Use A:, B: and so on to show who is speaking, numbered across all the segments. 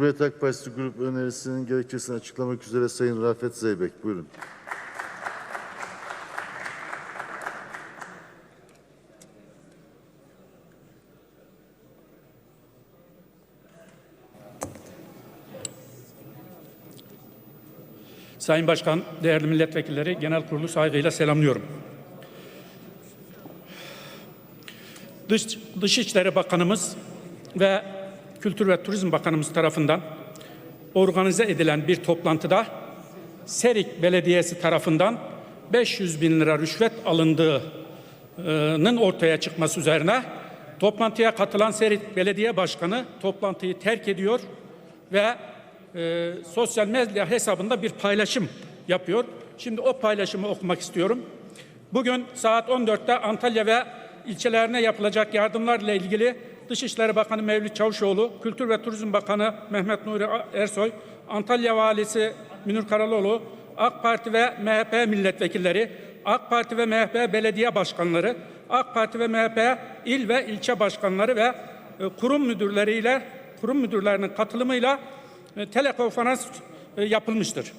A: Cumhuriyet Halk Partisi Grup önerisinin gerekçesini açıklamak üzere Sayın Rafet Zeybek. Buyurun.
B: Sayın Başkan, değerli milletvekilleri, genel kurulu saygıyla selamlıyorum. Dış, Dışişleri Bakanımız ve Kültür ve Turizm Bakanımız tarafından organize edilen bir toplantıda Serik Belediyesi tarafından 500 bin lira rüşvet alındığının ortaya çıkması üzerine toplantıya katılan Serik Belediye Başkanı toplantıyı terk ediyor ve e, sosyal medya hesabında bir paylaşım yapıyor. Şimdi o paylaşımı okumak istiyorum. Bugün saat 14'te Antalya ve ilçelerine yapılacak yardımlarla ilgili Dışişleri Bakanı Mevlüt Çavuşoğlu, Kültür ve Turizm Bakanı Mehmet Nuri Ersoy, Antalya Valisi Münir Karaloğlu, AK Parti ve MHP milletvekilleri, AK Parti ve MHP belediye başkanları, AK Parti ve MHP il ve ilçe başkanları ve e, kurum müdürleriyle kurum müdürlerinin katılımıyla e, telekonferans e, yapılmıştır.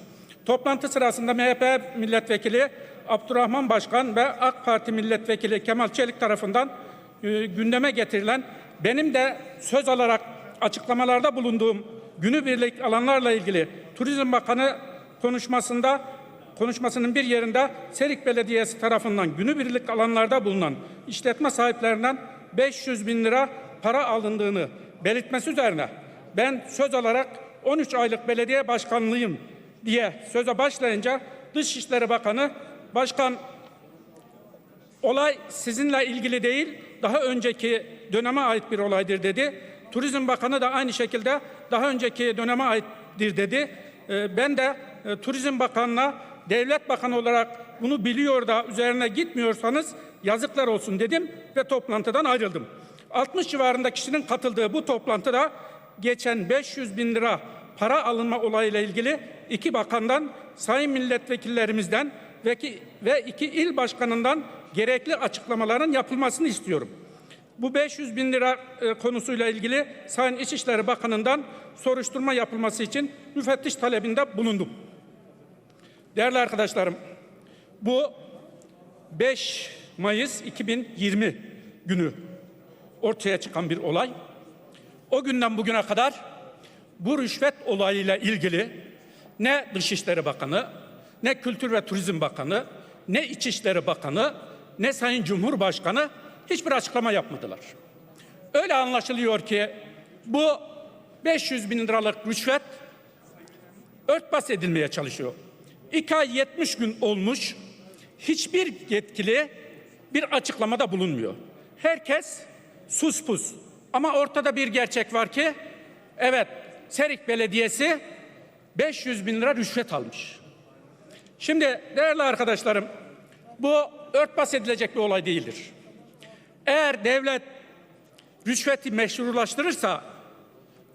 B: Toplantı sırasında MHP milletvekili Abdurrahman Başkan ve AK Parti milletvekili Kemal Çelik tarafından gündeme getirilen benim de söz alarak açıklamalarda bulunduğum günübirlik alanlarla ilgili Turizm Bakanı konuşmasında konuşmasının bir yerinde Serik Belediyesi tarafından günübirlik alanlarda bulunan işletme sahiplerinden 500 bin lira para alındığını belirtmesi üzerine ben söz alarak 13 aylık belediye başkanlığıyım diye söze başlayınca Dışişleri Bakanı Başkan olay sizinle ilgili değil daha önceki döneme ait bir olaydır dedi. Turizm Bakanı da aynı şekilde daha önceki döneme aittir dedi. Ee, Ben de e, Turizm Bakanı'na devlet bakanı olarak bunu biliyor da üzerine gitmiyorsanız yazıklar olsun dedim ve toplantıdan ayrıldım. 60 civarında kişinin katıldığı bu toplantıda geçen 500 bin lira para alınma olayıyla ilgili iki bakandan, sayın milletvekillerimizden ve iki, ve iki il başkanından gerekli açıklamaların yapılmasını istiyorum. Bu 500 bin lira e, konusuyla ilgili Sayın İçişleri Bakanı'ndan soruşturma yapılması için müfettiş talebinde bulundum. Değerli arkadaşlarım, bu 5 Mayıs 2020 günü ortaya çıkan bir olay. O günden bugüne kadar bu rüşvet olayıyla ilgili ne Dışişleri Bakanı, ne Kültür ve Turizm Bakanı, ne İçişleri Bakanı, ne Sayın Cumhurbaşkanı hiçbir açıklama yapmadılar. Öyle anlaşılıyor ki bu 500 bin liralık rüşvet örtbas edilmeye çalışıyor. İki ay 70 gün olmuş, hiçbir yetkili bir açıklamada bulunmuyor. Herkes sus pus. Ama ortada bir gerçek var ki, evet Serik Belediyesi 500 bin lira rüşvet almış. Şimdi değerli arkadaşlarım, bu örtbas edilecek bir olay değildir. Eğer devlet rüşveti meşrulaştırırsa,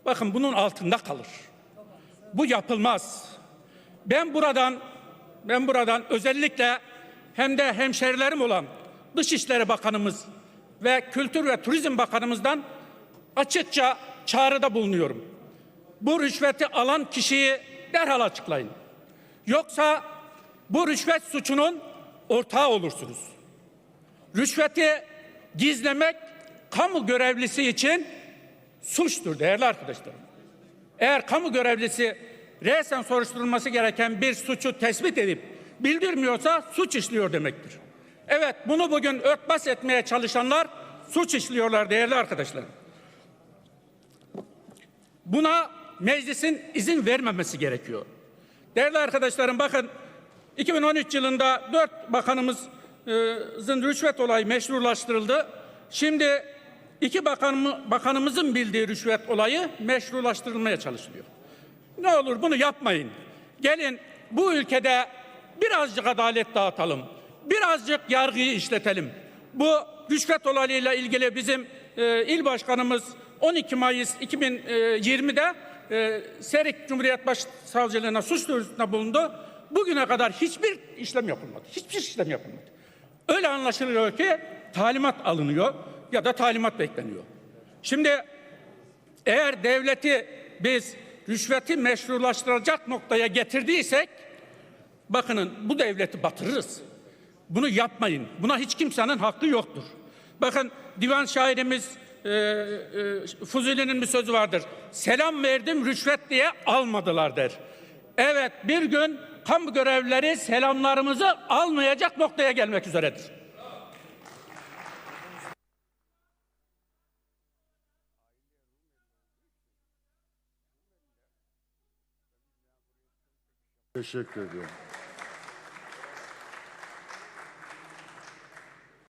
B: bakın bunun altında kalır. Bu yapılmaz. Ben buradan ben buradan özellikle hem de hemşerilerim olan Dışişleri Bakanımız ve Kültür ve Turizm Bakanımızdan açıkça çağrıda bulunuyorum. Bu rüşveti alan kişiyi derhal açıklayın. Yoksa bu rüşvet suçunun ortağı olursunuz. Rüşveti gizlemek kamu görevlisi için suçtur değerli arkadaşlarım. Eğer kamu görevlisi resen soruşturulması gereken bir suçu tespit edip bildirmiyorsa suç işliyor demektir. Evet bunu bugün örtbas etmeye çalışanlar suç işliyorlar değerli arkadaşlarım. Buna meclisin izin vermemesi gerekiyor. Değerli arkadaşlarım bakın 2013 yılında dört bakanımızın rüşvet olayı meşrulaştırıldı. Şimdi iki bakanım, bakanımızın bildiği rüşvet olayı meşrulaştırılmaya çalışılıyor. Ne olur bunu yapmayın. Gelin bu ülkede birazcık adalet dağıtalım. Birazcık yargıyı işletelim. Bu rüşvet olayıyla ilgili bizim e, il başkanımız 12 Mayıs 2020'de e, Serik Cumhuriyet Başsavcılığına suç duyurusunda bulundu. Bugüne kadar hiçbir işlem yapılmadı. Hiçbir işlem yapılmadı. Öyle anlaşılıyor ki talimat alınıyor ya da talimat bekleniyor. Şimdi eğer devleti biz rüşveti meşrulaştıracak noktaya getirdiysek bakının bu devleti batırırız. Bunu yapmayın. Buna hiç kimsenin hakkı yoktur. Bakın divan şairimiz e, e, Fuzuli'nin bir sözü vardır. Selam verdim rüşvet diye almadılar der. Evet bir gün kamu görevlileri selamlarımızı almayacak noktaya gelmek üzeredir.
A: Teşekkür ediyorum.